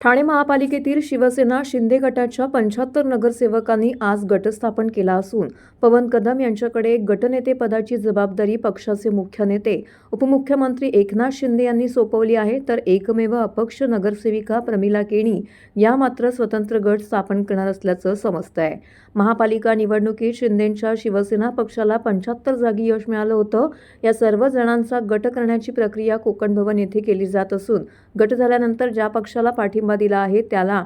ठाणे महापालिकेतील शिवसेना शिंदे गटाच्या पंच्याहत्तर नगरसेवकांनी आज गटस्थापन केला असून पवन कदम यांच्याकडे गटनेतेपदाची जबाबदारी पक्षाचे मुख्य नेते उपमुख्यमंत्री एकनाथ शिंदे यांनी सोपवली आहे. तर एकमेव अपक्ष नगरसेविका प्रमिला केणी या मात्र स्वतंत्र गट स्थापन करणार असल्याचं समजतं आहे महापालिका निवडणुकीत शिंदेंच्या शिवसेना पक्षाला पंच्याहत्तर जागी यश मिळालं होतं. या सर्व जणांचा गट करण्याची प्रक्रिया कोकण भवन येथे केली जात असून गट झाल्यानंतर ज्या पक्षाला पाठिंबा दिला आहे त्याला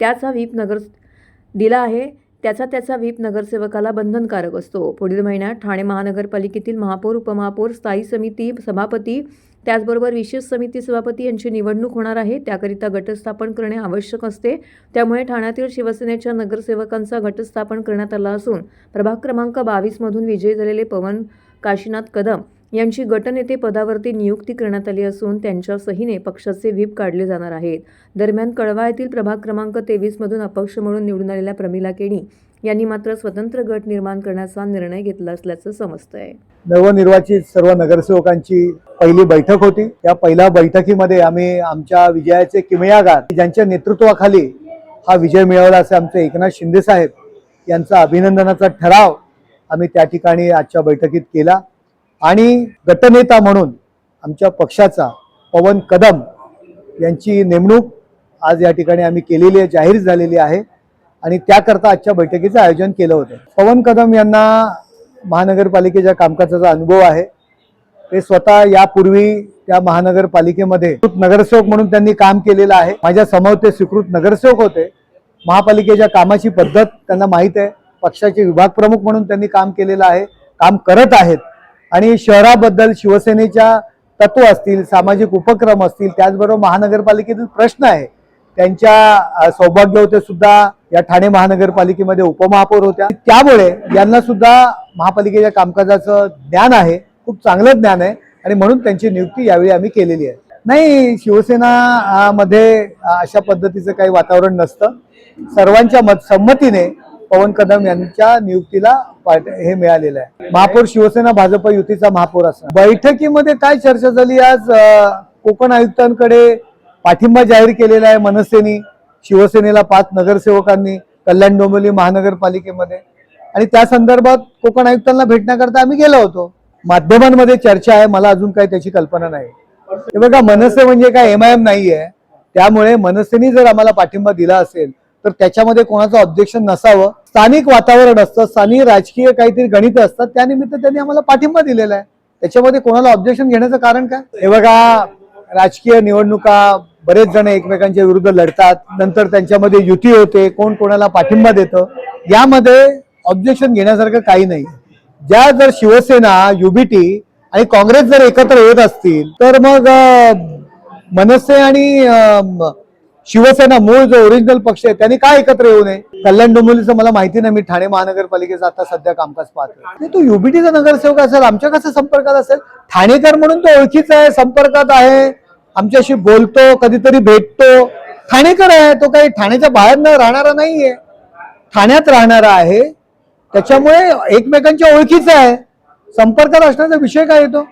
त्याचा व्हीप नगर दिला आहे त्याचा त्याचा व्हीप नगरसेवकाला बंधनकारक असतो. पुढील महिन्यात ठाणे महानगरपालिकेतील महापौर उपमहापौर स्थायी समिती सभापती त्याचबरोबर विशेष समिती सभापती यांची निवडणूक होणार आहे. त्याकरिता गटस्थापन करणे आवश्यक असते. त्यामुळे ठाण्यातील शिवसेनेच्या नगरसेवकांचा गटस्थापन करण्यात आला असून प्रभाग क्रमांक बावीसमधून विजयी झालेले पवन काशीनाथ कदम यांची गटनेते पदावरती नियुक्ती करण्यात आली असून त्यांच्या सहीने पक्षाचे व्हीप काढले जाणार आहेत. दरम्यान कळवा येथील प्रभाग क्रमांक तेवीसमधून अपक्ष म्हणून निवडून आलेल्या प्रमिला केणी यांनी मात्र स्वतंत्र गट निर्माण करण्याचा निर्णय घेतला असल्याचं समजतंय. नवनिर्वाचित सर्व नगरसेवकांची पहिली बैठक होती. या पहिल्या बैठकीमध्ये आम्ही आमच्या विजयाचे किमयागार ज्यांच्या नेतृत्वाखाली हा विजय मिळवला असे आमचे एकनाथ शिंदे साहेब यांचा अभिनंदनाचा ठराव आम्ही त्या ठिकाणी आजच्या बैठकीत केला. आणि गटनेता म्हणून आमच्या पक्षाचा पवन कदम यांची नेमणूक आज या ठिकाणी आम्ही केलेली आहे जाहीर झालेली आहे. आणि त्याकरता आजच्या बैठकीचं आयोजन केलं होतं. पवन कदम यांना महानगरपालिकेच्या कामकाजाचा अनुभव आहे. ते स्वतः यापूर्वी त्या महानगरपालिकेमध्ये नगरसेवक म्हणून त्यांनी काम केलेलं आहे. माझ्यासमोर ते स्वीकृत नगरसेवक होते. महापालिकेच्या कामाची पद्धत त्यांना माहीत आहे. पक्षाचे विभाग प्रमुख म्हणून त्यांनी काम केलेलं आहे. काम करत आहेत. आणि शहराबद्दल शिवसेनेच्या तत्व असतील सामाजिक उपक्रम असतील त्याचबरोबर महानगरपालिकेतील प्रश्न आहे. त्यांच्या सौभाग्य होते सुद्धा या ठाणे महानगरपालिकेमध्ये उपमहापौर होत्या. त्यामुळे यांना सुद्धा महापालिकेच्या कामकाजाचं ज्ञान आहे खूप चांगलं ज्ञान आहे आणि म्हणून त्यांची नियुक्ती यावेळी आम्ही केलेली आहे. नाही शिवसेना मध्ये अशा पद्धतीचं काही वातावरण नसतं. सर्वांच्या मत संमतीने पवन कदम यांच्या नियुक्तीला हे मिळालेलं आहे. महापौर शिवसेना भाजप युतीचा महापौर असा. बैठकीमध्ये काय चर्चा झाली आज? कोकण आयुक्तांकडे पाठिंबा जाहीर केलेला आहे मनसेनी शिवसेनेला पाच नगरसेवकांनी कल्याण डोंबिवली महानगरपालिकेमध्ये. आणि त्या संदर्भात कोकण आयुक्तांना भेटण्याकरता आम्ही गेलो होतो. माध्यमांमध्ये चर्चा आहे मला अजून काही त्याची कल्पना नाही. हे बघा मनसे म्हणजे काय? एम आय एम नाहीये. त्यामुळे मनसेनी जर आम्हाला पाठिंबा दिला असेल तर त्याच्यामध्ये कोणाचं ऑब्जेक्शन नसावं. स्थानिक वातावरण असतं स्थानिक राजकीय काहीतरी गणित असतात त्यानिमित्त त्यांनी आम्हाला पाठिंबा दिलेला आहे. त्याच्यामध्ये कोणाला ऑब्जेक्शन घेण्याचं कारण काय? हे बघा राजकीय निवडणुका बरेच जण एकमेकांच्या विरुद्ध लढतात नंतर त्यांच्यामध्ये युती होते कोण कोणाला पाठिंबा देतं यामध्ये ऑब्जेक्शन घेण्यासारखं काही नाही. ज्या जर शिवसेना युबीटी आणि काँग्रेस जर एकत्र येत असतील तर मग मनसे आणि शिवसेना मूळ जो ओरिजिनल पक्ष आहे त्यांनी काय एकत्र येऊ नये? कल्याण डोंबिवलीचं मला माहिती नाही मी ठाणे महानगरपालिकेचं आता सध्या कामकाज पाहतो आणि तो युबीटीचा नगरसेवक असेल आमच्या कसं संपर्कात असेल? ठाणेकर म्हणून तो ओळखीचा आहे संपर्कात आहे आमच्याशी बोलतो कधीतरी भेटतो. ठाणेकर आहे तो काही ठाण्याच्या बाहेर न राहणारा नाहीये. ठाण्यात राहणारा आहे. त्याच्यामुळे एकमेकांच्या ओळखीचा आहे. संपर्कात असण्याचा विषय काय येतो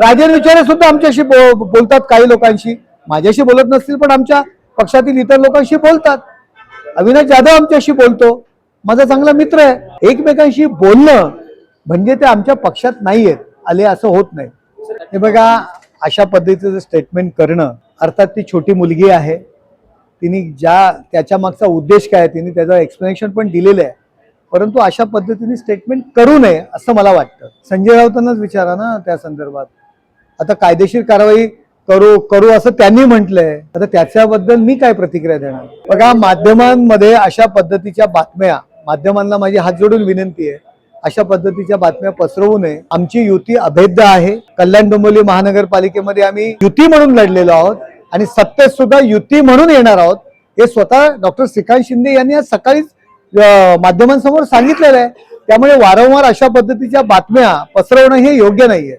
राजेन विचारे सुद्धा आमच्याशी बोलतात काही लोकांशी. माझ्याशी बोलत नसतील पण आमच्या पक्षातील इतर लोकांशी बोलतात. अविनाश जाधव आमच्याशी बोलतो. माझा चांगला मित्र आहे. एकमेकांशी बोलणं म्हणजे ते आमच्या पक्षात नाही आहेत आले असं होत नाही. हे बघा अशा पद्धतीचं स्टेटमेंट करणं अर्थात ती छोटी मुलगी आहे. तिने ज्या त्याच्या मागचा उद्देश काय तिने त्याचं एक्सप्लेनेशन पण दिलेलं आहे. परंतु अशा पद्धतीने स्टेटमेंट करू नये असं मला वाटतं. संजय राऊतांनाच विचारा ना त्या संदर्भात. आता कायदेशीर कारवाई करू करू असं त्यांनी म्हटलंय. आता त्याच्याबद्दल मी काय प्रतिक्रिया देणार? बघा माध्यमांमध्ये अशा पद्धतीच्या बातम्या माध्यमांना माझी हात जोडून विनंती आहे अशा पद्धतीच्या बातम्या पसरवू नये. आमची युती अभेद्य आहे. कल्याण डोंबिवली महानगरपालिकेमध्ये आम्ही युती म्हणून लढलेलो आहोत आणि सत्तेत सुद्धा युती म्हणून येणार आहोत हे स्वतः डॉक्टर श्रीकांत शिंदे यांनी आज सकाळीच माध्यमांसमोर सांगितलेलं आहे. त्यामुळे वारंवार अशा पद्धतीच्या बातम्या पसरवणं हे योग्य नाहीये.